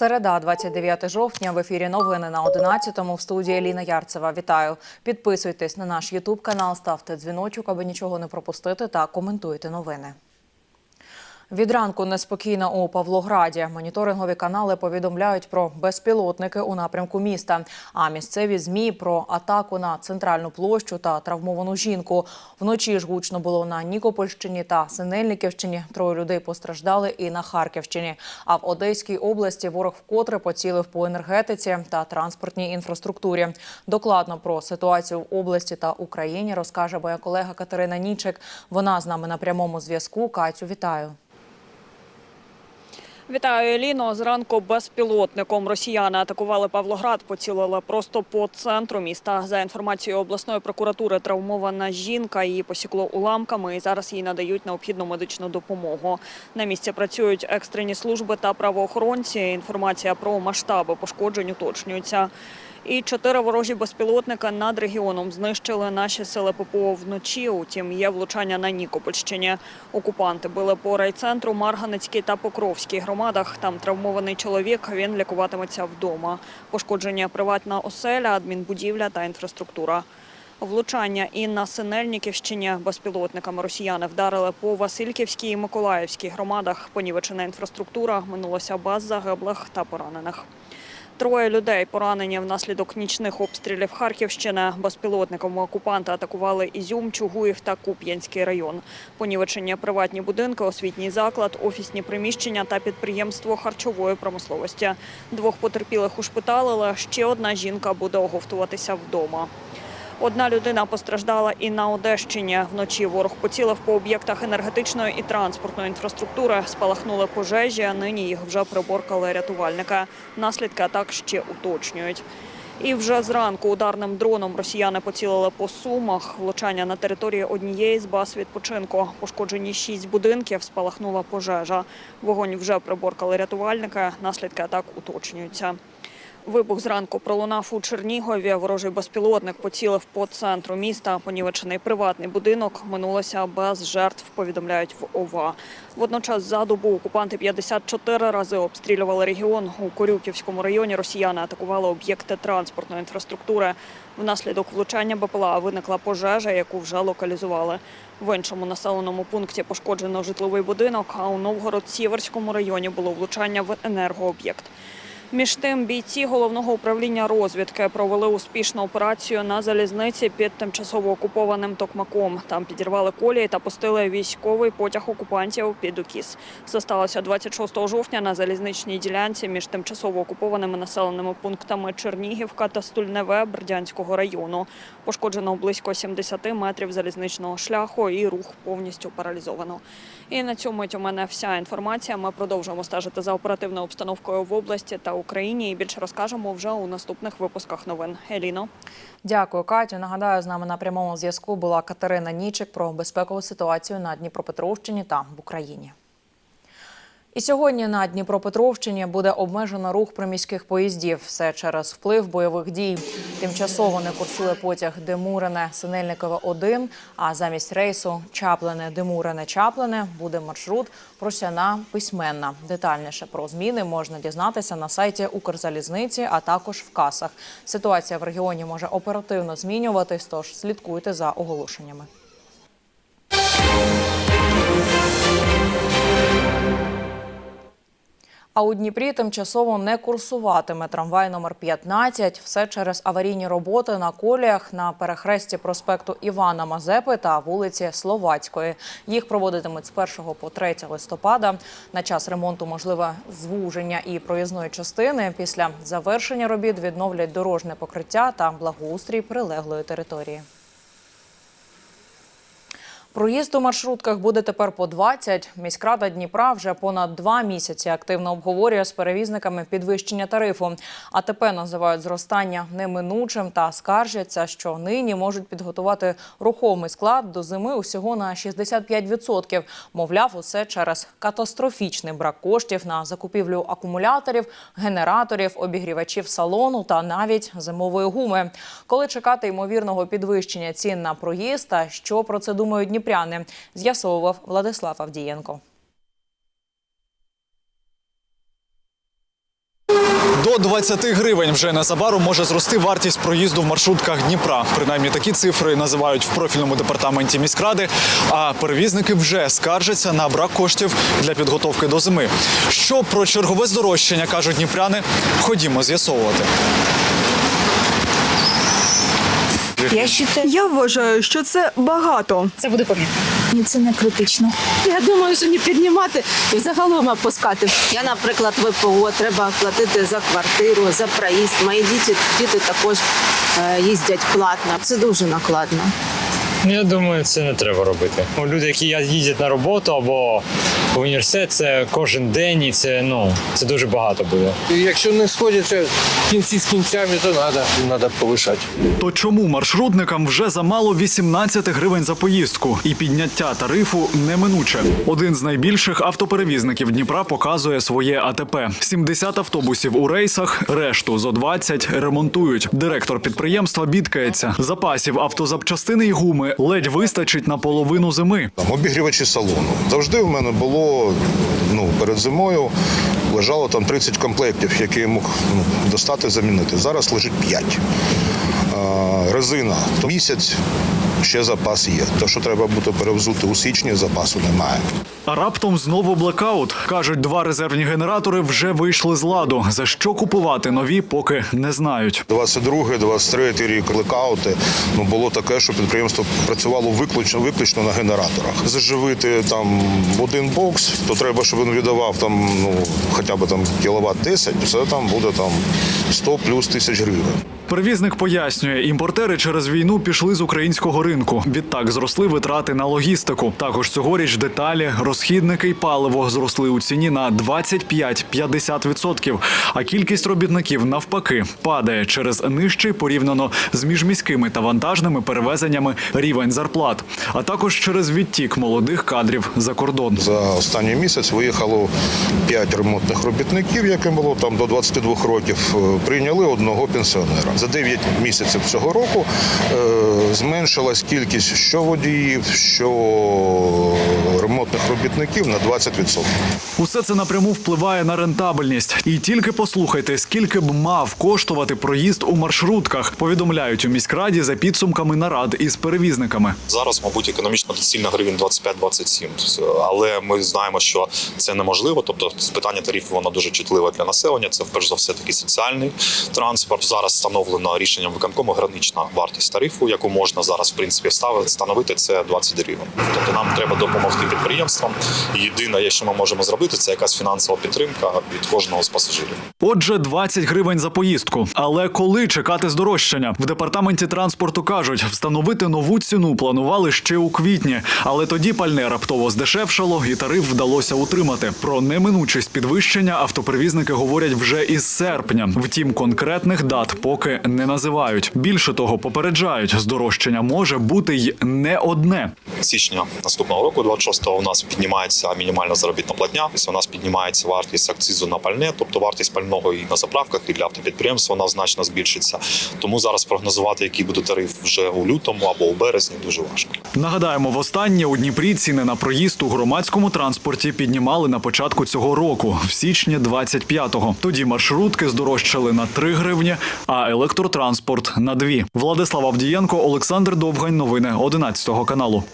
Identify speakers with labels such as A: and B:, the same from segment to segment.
A: Середа, 29 жовтня. В ефірі новини на 11-му. В студії Ліна Ярцева. Вітаю. Підписуйтесь на наш Ютуб канал, ставте дзвіночок, аби нічого не пропустити, та коментуйте новини. Від ранку неспокійно у Павлограді. Моніторингові канали повідомляють про безпілотники у напрямку міста. А місцеві змі про атаку на центральну площу та травмовану жінку. Вночі ж гучно було на Нікопольщині та Синельниківщині. Троє людей постраждали і на Харківщині. А в Одеській області ворог вкотре поцілив по енергетиці та транспортній інфраструктурі. Докладно про ситуацію в області та Україні розкаже моя колега Катерина Нічик. Вона з нами на прямому зв'язку. Катю, вітаю.
B: Вітаю, Еліно. Зранку безпілотником росіяни атакували Павлоград, поцілили просто по центру міста. За інформацією обласної прокуратури, травмована жінка її посікло уламками, і зараз їй надають необхідну медичну допомогу. На місці працюють екстрені служби та правоохоронці. Інформація про масштаби пошкоджень уточнюється. І чотири ворожі безпілотника над регіоном знищили наші сили ППО вночі. Утім, є влучання на Нікопольщині. Окупанти били по райцентру Марганецькій та Покровській громадах. Там травмований чоловік. Він лікуватиметься вдома. Пошкодження приватна оселя, адмінбудівля та інфраструктура. Влучання і на Синельниківщині безпілотниками росіяни вдарили по Васильківській і Миколаївській громадах. Понівечена інфраструктура минулося без загиблих та поранених. Троє людей поранені внаслідок нічних обстрілів Харківщини. Безпілотником окупанти атакували Ізюм, Чугуїв та Куп'янський район. Понівечення приватні будинки, освітній заклад, офісні приміщення та підприємство харчової промисловості. Двох потерпілих ушпиталили. Ще одна жінка буде оговтуватися вдома. Одна людина постраждала і на Одещині. Вночі ворог поцілив по об'єктах енергетичної і транспортної інфраструктури. Спалахнули пожежі. а Нині їх вже приборкали рятувальники. Наслідки атак ще уточнюють. І вже зранку ударним дроном росіяни поцілили по сумах. Влучання на території однієї з баз відпочинку. Пошкоджені шість будинків. Спалахнула пожежа. Вогонь вже приборкали рятувальники. Наслідки атак уточнюються. Вибух зранку пролунав у Чернігові. Ворожий безпілотник поцілив по центру міста. Понівечений приватний будинок минулося без жертв. Повідомляють в ОВА. Водночас за добу окупанти 54 рази обстрілювали регіон. У Корюківському районі росіяни атакували об'єкти транспортної інфраструктури. Внаслідок влучання БПЛА виникла пожежа, яку вже локалізували. В іншому населеному пункті пошкоджено житловий будинок. А у Новгород-Сіверському районі було влучання в енергооб'єкт. Між тим, бійці головного управління розвідки провели успішну операцію на залізниці під тимчасово окупованим Токмаком. Там підірвали колії та пустили військовий потяг окупантів під Укіс. Це сталося 26 жовтня на залізничній ділянці між тимчасово окупованими населеними пунктами Чернігівка та Стульневе Бердянського району. Пошкоджено близько 70 метрів залізничного шляху і рух повністю паралізовано. І на цьому у мене вся інформація. Ми продовжуємо стежити за оперативною обстановкою в області та Україні. І більше розкажемо вже у наступних випусках новин. Еліно.
A: Дякую, Катю. Нагадаю, з нами на прямому зв'язку була Катерина Нічик про безпекову ситуацію на Дніпропетровщині та в Україні. Сьогодні на Дніпропетровщині буде обмежено рух приміських поїздів. Все через вплив бойових дій. Тимчасово не курсує потяг Демурене Синельникове 1 а замість рейсу Чаплине Демурене Чаплине буде маршрут Просяна Письменна. Детальніше про зміни можна дізнатися на сайті Укрзалізниці, а також в касах. Ситуація в регіоні може оперативно змінюватись, тож слідкуйте за оголошеннями. А у Дніпрі тимчасово не курсуватиме трамвай номер 15. Все через аварійні роботи на коліях на перехресті проспекту Івана Мазепи та вулиці Словацької. Їх проводитимуть з 1 по 3 листопада. На час ремонту можливе звуження і проїзної частини. Після завершення робіт відновлять дорожне покриття та благоустрій прилеглої території. Проїзд у маршрутках буде тепер по 20. Міськрада Дніпра вже понад два місяці активно обговорює з перевізниками підвищення тарифу. АТП називають зростання неминучим та скаржаться, що нині можуть підготувати рухомий склад до зими усього на 65%. Мовляв, усе через катастрофічний брак коштів на закупівлю акумуляторів, генераторів, обігрівачів салону та навіть зимової гуми. Коли чекати ймовірного підвищення цін на проїзд та що про це думають дніпряни, з'ясовував Владислав Авдієнко.
C: До 20 гривень вже незабаром може зрости вартість проїзду в маршрутках Дніпра. Принаймні такі цифри називають в профільному департаменті міськради. А перевізники вже скаржаться на брак коштів для підготовки до зими. Що про чергове здорожчання кажуть дніпряни? Ходімо з'ясовувати.
D: Я считаю,
E: Я вважаю, що це багато.
D: це буде помітно. Ні, це не критично. Я думаю, що не піднімати і загалом опускати. Я, наприклад, ВПО треба платити за квартиру, за проїзд. Мої діти, діти також е, їздять платно. Це дуже накладно.
F: Ну, я думаю, це не треба робити. Ну, Люди, які їздять на роботу або в університет, це кожен день, і це ну це дуже багато буде.
G: І Якщо не сходяться кінці з кінцями, то треба, треба повишати.
C: То чому маршрутникам вже замало 18 гривень за поїздку і підняття тарифу неминуче? Один з найбільших автоперевізників Дніпра показує своє АТП: 70 автобусів у рейсах, решту зо 20 ремонтують. Директор підприємства бідкається. Запасів автозапчастини і гуми ледь вистачить на половину зими.
H: Обігрівачі салону. Завжди в мене було ну, перед зимою лежало там 30 комплектів, які я мог ну, достати замінити. Зараз лежить 5. А, резина місяць. Ще запас є. Те, що треба буде перевзути у січні, запасу немає.
C: А раптом знову блекаут. кажуть, два резервні генератори вже вийшли з ладу. За що купувати нові, поки не знають.
H: 22 23 рік блекаути, ну було таке, що підприємство працювало виключно виключно на генераторах. Заживити там один бокс, то треба, щоб він віддавав там ну хоча б там кіловат 10, це там буде там 100 плюс тисяч гривень.
C: Перевізник пояснює, імпортери через війну пішли з українського ринку. Відтак зросли витрати на логістику. Також цьогоріч деталі, розхідники й паливо зросли у ціні на 25-50%. А кількість робітників навпаки падає через нижчий порівняно з міжміськими та вантажними перевезеннями рівень зарплат, а також через відтік молодих кадрів за кордон.
H: За останній місяць виїхало 5 ремонтних робітників, яким було там до 22 років. Е, Прийняли одного пенсіонера. За 9 місяців цього року е, зменшилась кількість що водіїв, що ремонтних робітників на 20%.
C: Усе це напряму впливає на рентабельність. І тільки послухайте, скільки б мав коштувати проїзд у маршрутках. Повідомляють у міськраді за підсумками нарад із перевізниками.
I: Зараз, мабуть, економічно доцільно гривень 25-27. Але ми знаємо, що це неможливо. Тобто, питання тарифів воно дуже чутливе для населення. Це перш за все такий соціальний транспорт. Зараз встановлено рішенням виконкому гранична вартість тарифу, яку можна зараз в принципі встановити це 20 гривень. Тобто нам треба допомогти підприємствам. І єдине, що ми можемо зробити, це якась фінансова підтримка від кожного з пасажирів.
C: Отже, 20 гривень за поїздку. Але коли чекати здорожчання? В департаменті транспорту кажуть, встановити нову ціну планували ще у квітні, але тоді пальне раптово здешевшало, і тариф вдалося утримати. Про неминучість підвищення автоперевізники говорять вже із серпня. Втім, конкретних дат поки не називають. Більше того, попереджають, здорожчання може бути й не одне.
I: січня наступного року, 26-го, у нас піднімається мінімальна заробітна платня. Тобто У нас піднімається вартість акцизу на пальне, тобто вартість пального і на заправках, і для автопідприємств вона значно збільшиться. Тому зараз прогнозувати, який буде тариф вже у лютому або у березні, дуже важко.
C: Нагадаємо, востаннє у Дніпрі ціни на проїзд у громадському транспорті піднімали на початку цього року, в січні 25-го. Тоді маршрутки здорожчали на 3 гривні, а електротранспорт на 2. Владислав Авдієнко, Олександр Довгань. Новини 11 каналу.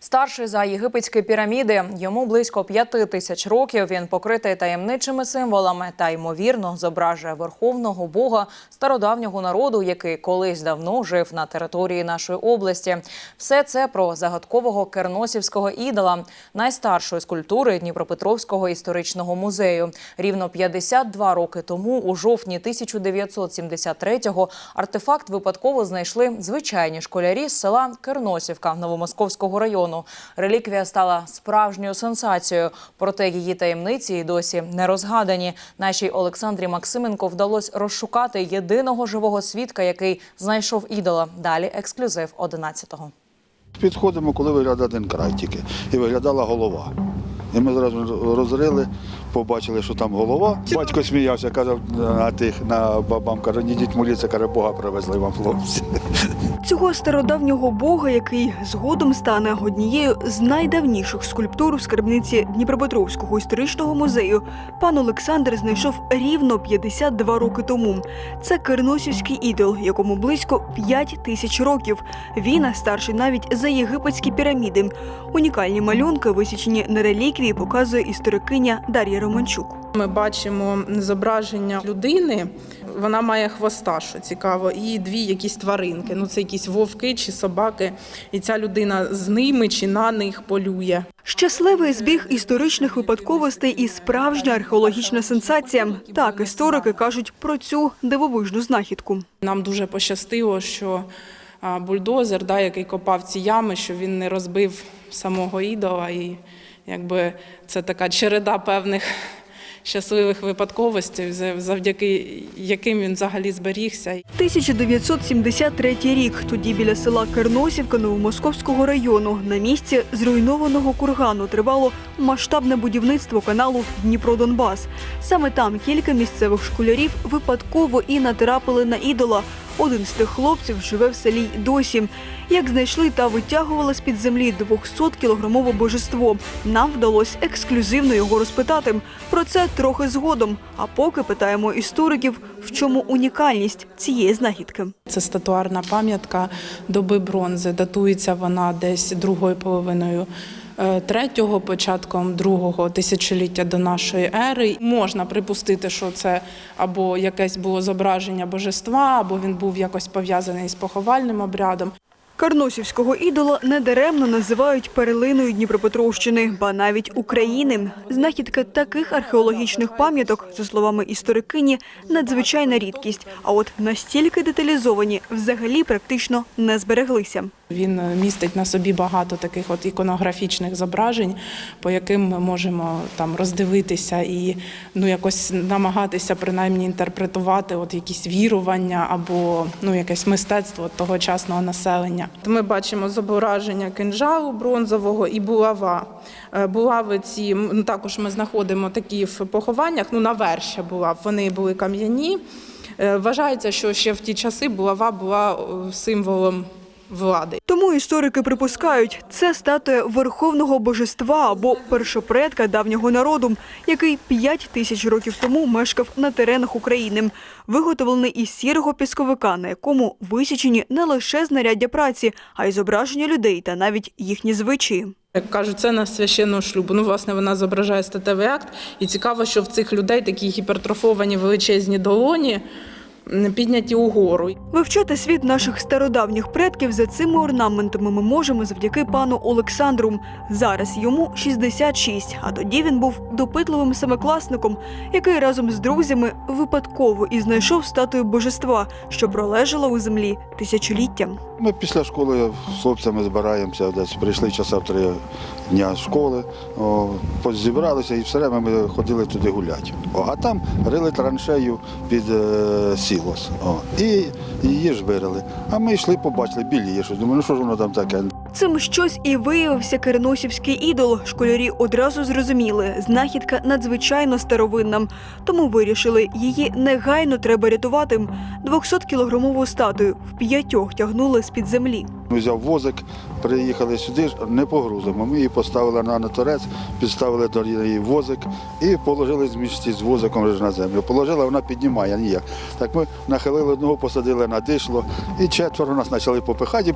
A: Старший за єгипетські піраміди. Йому близько п'яти тисяч років. Він покритий таємничими символами та ймовірно зображує верховного бога стародавнього народу, який колись давно жив на території нашої області. Все це про загадкового керносівського ідола, найстаршої скульптури Дніпропетровського історичного музею. Рівно 52 роки тому, у жовтні 1973-го, артефакт випадково знайшли звичайні школярі з села Керносівка Новомосковського району. Реліквія стала справжньою сенсацією, проте її таємниці й досі не розгадані. Нашій Олександрі Максименко вдалося розшукати єдиного живого свідка, який знайшов ідола. Далі ексклюзив 11-го.
J: Підходимо, коли виглядає один край тільки, і виглядала голова. І ми зразу розрили, побачили, що там голова. Батько сміявся, казав на тих на бабам, каже, не йдіть моліться, каже, Бога привезли вам хлопці.
E: Цього стародавнього бога, який згодом стане однією з найдавніших скульптур у скарбниці Дніпропетровського історичного музею, пан Олександр знайшов рівно 52 роки тому. Це керносівський ідол, якому близько 5 тисяч років. Він старший навіть за єгипетські піраміди. Унікальні малюнки, висічені на реліквії, показує історикиня Дар'я Романчук.
K: Ми бачимо зображення людини. Вона має хвоста, що цікаво, і дві якісь тваринки. Ну це якісь вовки чи собаки. І ця людина з ними чи на них полює.
E: Щасливий збіг історичних випадковостей і справжня археологічна сенсація. Так історики кажуть про цю дивовижну знахідку.
K: Нам дуже пощастило, що бульдозер, да, який копав ці ями, що він не розбив самого ідола. І якби це така череда певних щасливих випадковостей, завдяки яким він взагалі зберігся.
E: 1973 рік. Тоді біля села Керносівка Новомосковського району на місці зруйнованого кургану тривало масштабне будівництво каналу Дніпро-Донбас. Саме там кілька місцевих школярів випадково і натрапили на ідола. Один з тих хлопців живе в селі досі. Як знайшли та витягували з під землі 200-кілограмове божество, нам вдалося ексклюзивно його розпитати. Про це трохи згодом. А поки питаємо істориків, в чому унікальність цієї знахідки.
K: Це статуарна пам'ятка доби бронзи. Датується вона десь другою половиною. Е, Третього, початком другого тисячоліття до нашої ери можна припустити, що це або якесь було зображення божества, або він був якось пов'язаний з поховальним обрядом.
E: Карносівського ідола недаремно називають перлиною Дніпропетровщини, ба навіть України. Знахідка таких археологічних пам'яток, за словами історикині, надзвичайна рідкість. А от настільки деталізовані взагалі практично не збереглися.
K: Він містить на собі багато таких от іконографічних зображень, по яким ми можемо там роздивитися і ну якось намагатися принаймні інтерпретувати от якісь вірування або ну якесь мистецтво тогочасного населення. Ми бачимо зображення кинжалу бронзового і булава. Е, Булави ці ну, також ми знаходимо такі в похованнях. Ну на верші булав. Вони були кам'яні. Е, Вважається, що ще в ті часи булава була е, символом влади.
E: Тому історики припускають, це статуя верховного божества або першопредка давнього народу, який 5 тисяч років тому мешкав на теренах України, виготовлений із сірого пісковика, на якому висічені не лише знаряддя праці, а й зображення людей та навіть їхні звичаї.
K: Як кажуть, це на священного шлюбу. Ну, власне, вона зображає статевий акт. І цікаво, що в цих людей такі гіпертрофовані величезні долоні підняті угору.
E: Вивчати світ наших стародавніх предків за цими орнаментами ми можемо завдяки пану Олександру. Зараз йому 66, а тоді він був допитливим семикласником, який разом з друзями випадково і знайшов статую божества, що пролежала у землі тисячоліття.
J: Ми після школи з хлопцями збираємося, десь прийшли часа три дня школи, о, зібралися і все время ми ходили туди гуляти. О, а там рили траншею під е, сілос. О, і її ж вирили. А ми йшли, побачили, біліє щось. Думаю, ну що ж воно там таке?
E: Цим щось і виявився керносівський ідол. Школярі одразу зрозуміли, знахідка надзвичайно старовинна. Тому вирішили, її негайно треба рятувати. 200-кілограмову статую в п'ятьох тягнули з-під землі.
J: Ми взяв возик, приїхали сюди, не погрузимо. Ми її поставили на наторець, підставили до її возик і положили з місці з возиком на землю. Положила, вона піднімає ніяк. Так ми нахилили одного, посадили на дишло, і четверо нас почали попихати і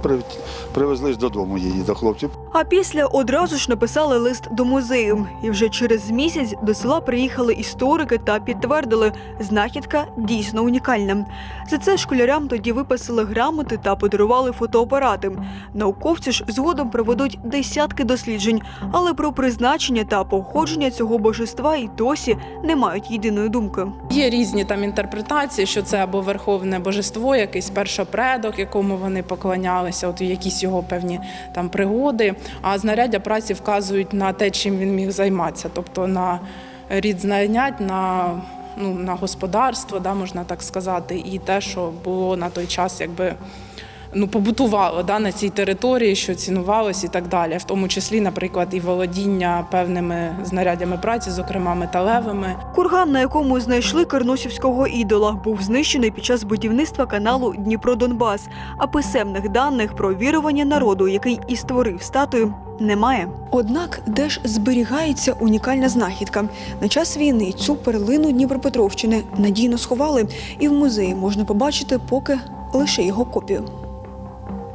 J: привезли ж додому її, до хлопців.
E: А після одразу ж написали лист до музею. І вже через місяць до села приїхали історики та підтвердили, знахідка дійсно унікальна. За це школярям тоді виписали грамоти та подарували фотоапарати. Науковці ж згодом проведуть десятки досліджень, але про призначення та походження цього божества і досі не мають єдиної думки.
K: Є різні там інтерпретації, що це або верховне божество, якийсь першопредок, якому вони поклонялися, от якісь його певні там пригоди. А знаряддя праці вказують на те, чим він міг займатися, тобто на рід знанять, на, ну, на господарство, да, можна так сказати, і те, що було на той час, якби. Ну, побутувало да, на цій території, що цінувалось і так далі. В тому числі, наприклад, і володіння певними знарядями праці, зокрема металевими.
E: Курган, на якому знайшли керносівського ідола, був знищений під час будівництва каналу Дніпро-Донбас. А писемних даних про вірування народу, який і створив статую, немає. Однак, де ж зберігається унікальна знахідка? На час війни цю перлину Дніпропетровщини надійно сховали, і в музеї можна побачити поки лише його копію.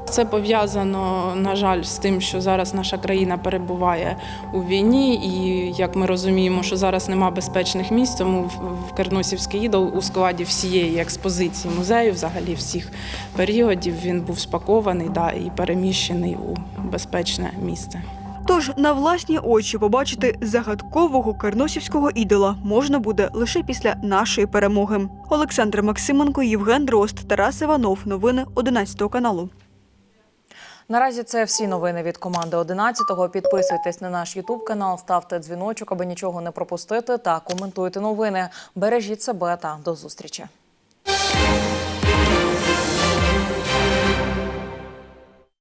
K: Це пов'язано, на жаль, з тим, що зараз наша країна перебуває у війні, і як ми розуміємо, що зараз нема безпечних місць, тому в- Керносівський ідол у складі всієї експозиції музею, взагалі всіх періодів, він був спакований да, і переміщений у безпечне місце.
E: Тож на власні очі побачити загадкового керносівського ідола можна буде лише після нашої перемоги. Олександр Максименко, Євген Дрозд, Тарас Іванов. Новини 11 каналу.
A: Наразі це всі новини від команди 11-го. Підписуйтесь на наш Ютуб канал, ставте дзвіночок, аби нічого не пропустити та коментуйте новини. Бережіть себе та до зустрічі.